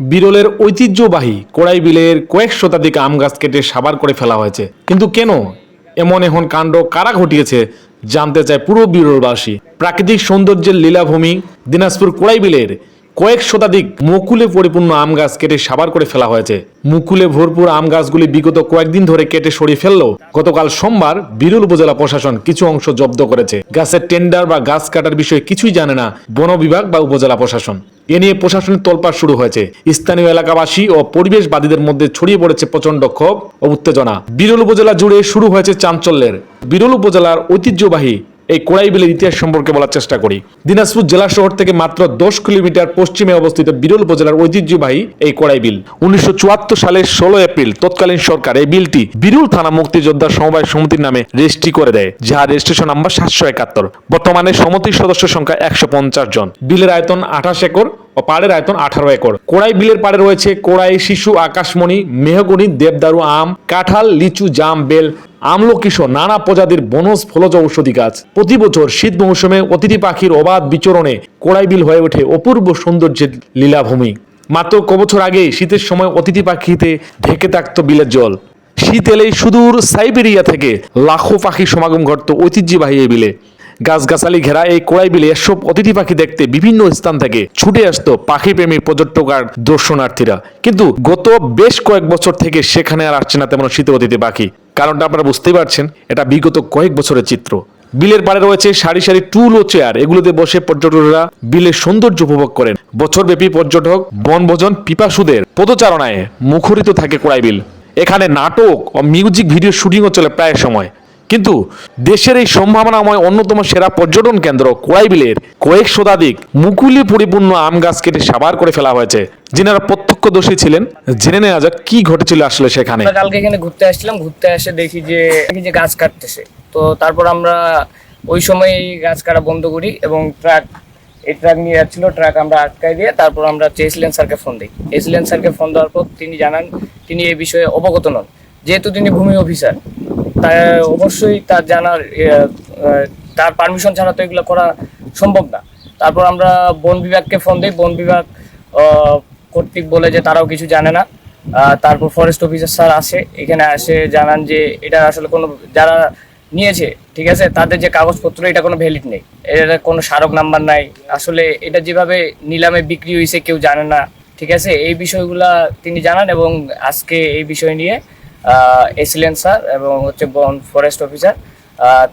বিরলের ঐতিহ্যবাহী কোড়াই বিলের কয়েক শতাধিক আম গাছ কেটে সাবার করে ফেলা হয়েছে। কিন্তু কেন এমন এখন কাণ্ড কারা ঘটিয়েছে জানতে চায় পুরো বিরলবাসী। প্রাকৃতিক সৌন্দর্যের লীলাভূমি দিনাজপুর কোড়াই বিলের কয়েক শতাধিক মুকুলে পরিপূর্ণ আম গাছ কেটে সাবার করে ফেলা হয়েছে। মুকুলে ভরপুর আম গাছগুলি বিগত কয়েকদিন ধরে কেটে সরিয়ে ফেললেও গতকাল সোমবার বিরল উপজেলা প্রশাসন কিছু অংশ জব্দ করেছে। গাছের টেন্ডার বা গাছ কাটার বিষয়ে কিছুই জানে না বন বিভাগ বা উপজেলা প্রশাসন। এ নিয়ে প্রশাসনের তোলপাড় শুরু হয়েছে। স্থানীয় এলাকাবাসী ও পরিবেশবাদীদের মধ্যে ছড়িয়ে পড়েছে প্রচণ্ড ক্ষোভ ও উত্তেজনা। বিরল উপজেলা জুড়ে শুরু হয়েছে চাঞ্চল্যের। বিরল উপজেলার ঐতিহ্যবাহী এই কোড়াই বিলের ইতিহাস সম্পর্কে বলার চেষ্টা করি। দিনাজপুর জেলা শহর থেকে মাত্র দশ কিলোমিটার পশ্চিমে অবস্থিত বিরল উপজেলার ঐতিহ্যবাহী এই কোড়াই বিল। উনিশশো সালের ষোলো এপ্রিল তৎকালীন সরকার এই বিলটি বিরুল থানা মুক্তিযোদ্ধা সমবায় সমিতির নামে রেজিস্ট্রি করে দেয়, যার রেজিস্ট্রেশন নাম্বার সাতশো একাত্তর। বর্তমানে সমিতির সদস্য সংখ্যা একশো পঞ্চাশ জন। বিলের আয়তন আঠাশ একর ও পাড়ের আয়তন আঠারো একর। কোড়াই বিলের পাড়ে রয়েছে কোড়াই শিশু আকাশমণি, মেহগনি, দেবদারু আম, কাঁঠাল, লিচু, জাম, বেল আমলকি নানা প্রজাতির বনজ ফলজ ঔষধি গাছ। প্রতি বছর শীত মৌসুমে অতিথি পাখির অবাধ বিচরণে কোড়াই বিল হয়ে ওঠে অপূর্ব সৌন্দর্যের লীলাভূমি। মাত্র কবছর আগে শীতের সময় অতিথি পাখিতে ঢেকে থাকত বিলের জল। শীত এলেই সুদূর সাইবেরিয়া থেকে লাখো পাখি সমাগম ঘটত ঐতিহ্যবাহী এই বিলে। গাছগাছালি ঘেরা এই কোড়াই বিলে এসব অতিথি পাখি দেখতে বিভিন্ন স্থান থেকে ছুটে আসতো পাখি প্রেমী পর্যটক আর দর্শনার্থীরা। কিন্তু গত বেশ কয়েক বছর থেকে সেখানে আর আসছে না তেমন শীত অতিথি পাখি। কারণটা আপনারা বুঝতেই পারছেন, এটা বিগত কয়েক বছরের চিত্র। বিলের পাড়ে রয়েছে সারি সারি টুল ও চেয়ার এগুলোতে বসে পর্যটকরা বিলের সৌন্দর্য উপভোগ করেন। বছরব্যাপী পর্যটক বনভোজন পিপাসুদের পদচারণায় মুখরিত থাকে কোড়াই বিল এখানে নাটক ও মিউজিক ভিডিও শুটিংও চলে প্রায় সময়। কিন্তু দেশের এই সম্ভাবনাময় অন্যতম সেরা পর্যটন কেন্দ্র কোড়াইবিলের কয়েক শতাধিক মুকুলে পরিপূর্ণ আম গাছ কেটে সাবার করে ফেলা হয়েছে, যিনারা প্রত্যক্ষদর্শী ছিলেন। জেনে নেওয়া যাক, কি ঘটেছিল আসলে সেখানে। কালকে এখানে ঘুরতে আসছিলাম, ঘুরতে এসে দেখি যে যে গাছ কাটতেছে। তো তারপর আমরা ওই সময় গাছ কাটা বন্ধ করি এবং ট্রাক, এই ট্রাক নিয়ে যাচ্ছিল, ট্রাক আমরা আটকাই দিয়ে তারপর আমরা চেসলেন স্যারকে ফোন দিই। এসলেন স্যারকে ফোন দেওয়ার পর তিনি জানান, তিনি এই বিষয়ে অবগত নন। যেহেতু তিনি ভূমি অফিসার তাই অবশ্যই তার জানার তার পারমিশন ছাড়া তো এগুলো করা সম্ভব না। তারপর আমরা বন বিভাগকে ফোন দিই। বন বিভাগ কর্তৃক বলে যে তারাও কিছু জানে না। তারপর ফরেস্ট অফিসার স্যার আসে। এখানে আসে, জানান যে এটা আসলে কোনো, যারা নিয়েছে, ঠিক আছে, তাদের যে কাগজপত্র, এটা কোনো ভ্যালিড নেই। এটা কোনো স্মারক নাম্বার নাই। আসলে এটা যেভাবে নিলামে বিক্রি হয়েছে কেউ জানে না। ঠিক আছে, এই বিষয়গুলা তিনি জানান এবং আজকে এই বিষয় নিয়ে এসিলেন স্যার এবং হচ্ছে বন ফরেস্ট অফিসার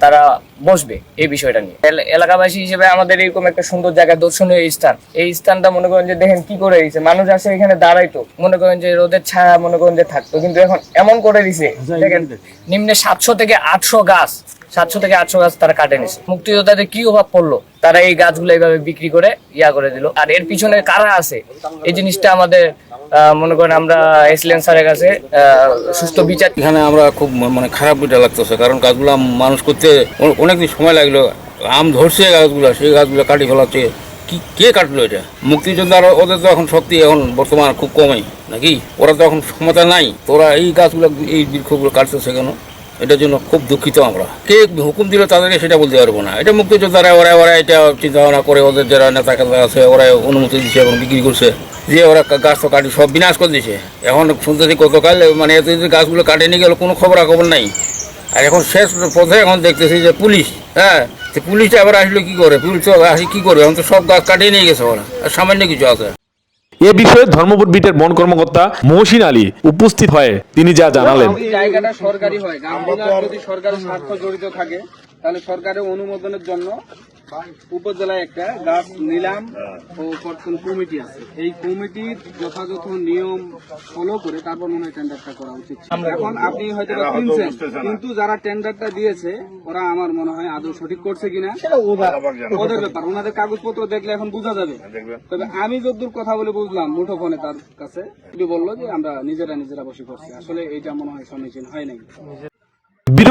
তারা বসবে এই বিষয়টা নিয়ে। এলাকাবাসী হিসেবে আমাদের এরকম একটা সুন্দর জায়গা দর্শনীয় স্থান। এই স্থানটা মনে করেন যে দেখেন কি করে দিয়েছে মানুষ আসে এখানে দাঁড়াইতো মনে করেন যে রোদের ছায়া মনে করেন যে থাকতো। কিন্তু এখন এমন করে দিছে। দেখেন। নিম্নে সাতশো থেকে আটশো গাছ। সাতশো থেকে আটশো গাছ তারা কাটে নিছে। মুক্তিযোদ্ধাদের কি অভাব পড়ল? তারা এই গাছগুলো এইভাবে বিক্রি করে ইয়া করে দিল। আর এর পিছনে কারা আছে? এই জিনিসটা আমাদের মনে করেন আমরা এসিলেন স্যারের কাছে সুস্থ বিচার এখানে আমরা খুব মানে খারাপ এটা লাগতেছে, কারণ গাছগুলো মানুষ করতে অনেকদিন সময় লাগল। আম ধরছে গাছগুলো, সেই গাছগুলো কাটি ফেলাচ্ছে। কি, কে কাটলো এটা? মুক্তিযোদ্ধা ওদের তো এখন শক্তি এখন বর্তমান খুব কমই, নাকি? ওরা তো এখন ক্ষমতা নাই। তোরা এই গাছগুলো, এই বৃক্ষগুলো কাটতেছে কেন? এটার জন্য খুব দুঃখিত আমরা। কে হুকুম দিল তাদেরকে সেটা বলতে পারব না। এটা মুক্তিযোদ্ধারা, ওরা ওরা এটা চিন্তা ভাবনা করে, ওদের যারা নেতা কেতা আছে ওরা অনুমতি দিচ্ছে এবং বিক্রি করছে। যে ওরা গাছ তো কাটি, সব বিনাশ করে দিছে এখন শুনতেছি গতকাল মানে এতদিন গাছগুলো কাটে নিয়ে গেল, কোনো খবর খবর নাই। আর এখন শেষ পথে এখন দেখতেছি যে পুলিশ হ্যাঁ পুলিশটা আবার আসলে কি করে? পুলিশ তো আসি কি করবে? এখন তো সব গাছ কাটিয়ে নিয়ে গেছে ওরা। আর সামান্য কিছু আছে। এ বিষয়ে ধর্মপুর বিটের বন কর্মকর্তা মহসিন আলী উপস্থিত হয়ে তিনি যা জানালেন। জায়গাটা সরকারি হয়। যদি সরকারের স্বার্থ জড়িত থাকে তাহলে সরকারের অনুমোদনের জন্য উপজেলায় একটা গাছ নিলাম ও কর্তন কমিটি আছে। এই কমিটির যথাযথ নিয়ম ফলো করে তারপর মনে হয় টেন্ডারটা করা উচিত এখন আপনি হয়তো কিনছেন কিন্তু যারা টেন্ডারটা দিয়েছে ওরা আমার মনে হয় আদৌ সঠিক করছে কিনা। ওদের ব্যাপার ওনাদের কাগজপত্র দেখলে এখন বোঝা যাবে। তবে আমি যদ্দূর কথা বলে বুঝলাম মুঠোফোনে তার কাছে তিনি বলল যে আমরা নিজেরা নিজেরা বসে করছি। আসলে এটা মনে হয় সমীচীন হয় নাই।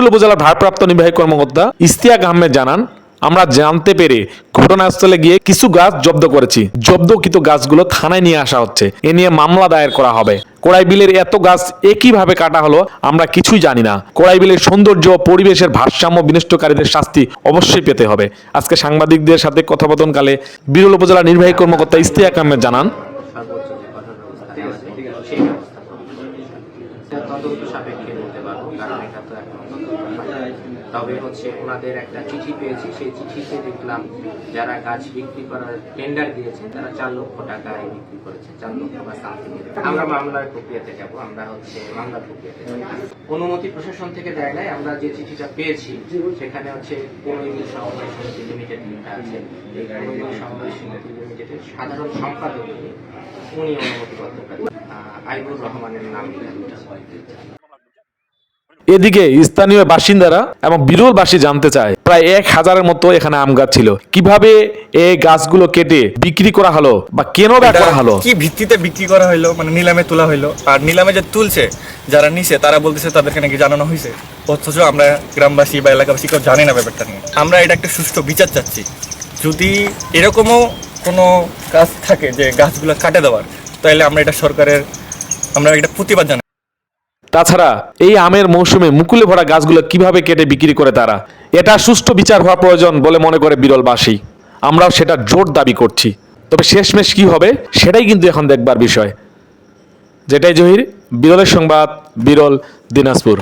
বিরল উপজেলার ভারপ্রাপ্ত নির্বাহী কর্মকর্তা ইস্তিয়াক আহমেদ জানান, আমরা জানতে পেরে ঘটনাস্থলে গিয়ে কিছু গাছ জব্দ করেছি। জব্দকৃত গাছগুলো থানায় নিয়ে আসা হচ্ছে। এ নিয়ে মামলা দায়ের করা হবে। কোড়াই বিলের এত গাছ একইভাবে কাটা হলো, আমরা কিছুই জানি না। কোড়াই বিলের সৌন্দর্য ও পরিবেশের ভারসাম্য বিনষ্টকারীদের শাস্তি অবশ্যই পেতে হবে। আজকে সাংবাদিকদের সাথে কথোপকথনকালে বিরল উপজেলা নির্বাহী কর্মকর্তা ইস্তিয়াক আহমেদ জানান বাঁধানোর ব্যবস্থা নেওয়া যায় সেই ব্যবস্থা গ্রহণ করবে এটা তদন্ত সাপেক্ষে বলতে পারব কারণ এটা তো এখন তদন্ত হয়নি। তবে হচ্ছে ওনাদের একটা চিঠি পেয়েছি। সেই চিঠিতে দেখলাম যারা গাছ বিক্রি করার টেন্ডার দিয়েছে তারা চার লক্ষ টাকায় বিক্রি করেছে, চার লক্ষ বা সামথিং আমরা মামলার প্রক্রিয়াতে যাব, আমরা হচ্ছে মামলার প্রক্রিয়াতে অনুমতি প্রশাসন থেকে দেয় নাই, আমরা যে চিঠিটা পেয়েছি, সেখানে হচ্ছে পনেরো সমবায় সমিতি লিমিটেড আছে। এই সমবায় সমিতি লিমিটেডের সাধারণ সম্পাদক উনি অনুমতিপত্রটা আইবুর রহমানের নাম। এদিকে স্থানীয় বাসিন্দারা এবং বিরলবাসী জানতে চায় প্রায় এক হাজারের মতো এখানে আম গাছ ছিল। কীভাবে এই গাছগুলো কেটে বিক্রি করা হলো বা কেন করা হলো? কি ভিত্তিতে বিক্রি করা হলো মানে নিলামে তোলা হলো আর নিলামে যে তুলছে যারা নিছে তারা বলতেছে তাদেরকে নাকি জানানো হয়েছে অথচ আমরা গ্রামবাসী বা এলাকাবাসী কেউ জানি না ব্যাপারটা নিয়ে। আমরা এটা একটা সুষ্ঠু বিচার চাচ্ছি। যদি এরকমও কোনো কাজ থাকে যে গাছগুলো কাটে দেওয়ার তাহলে আমরা এটা সরকারের আমরা এটা প্রতিবাদ জানাই। তাছাড়া এই আমের মৌসুমে মুকুলে ভরা গাছগুলো কীভাবে কেটে বিক্রি করে তারা? এটা সুষ্ঠু বিচার হওয়া প্রয়োজন বলে মনে করে বিরলবাসী। আমরাও সেটা জোর দাবি করছি। তবে শেষমেশ কি হবে, সেটাই কিন্তু এখন দেখবার বিষয়। যেটাই জহির, বিরলের সংবাদ, বিরল দিনাজপুর।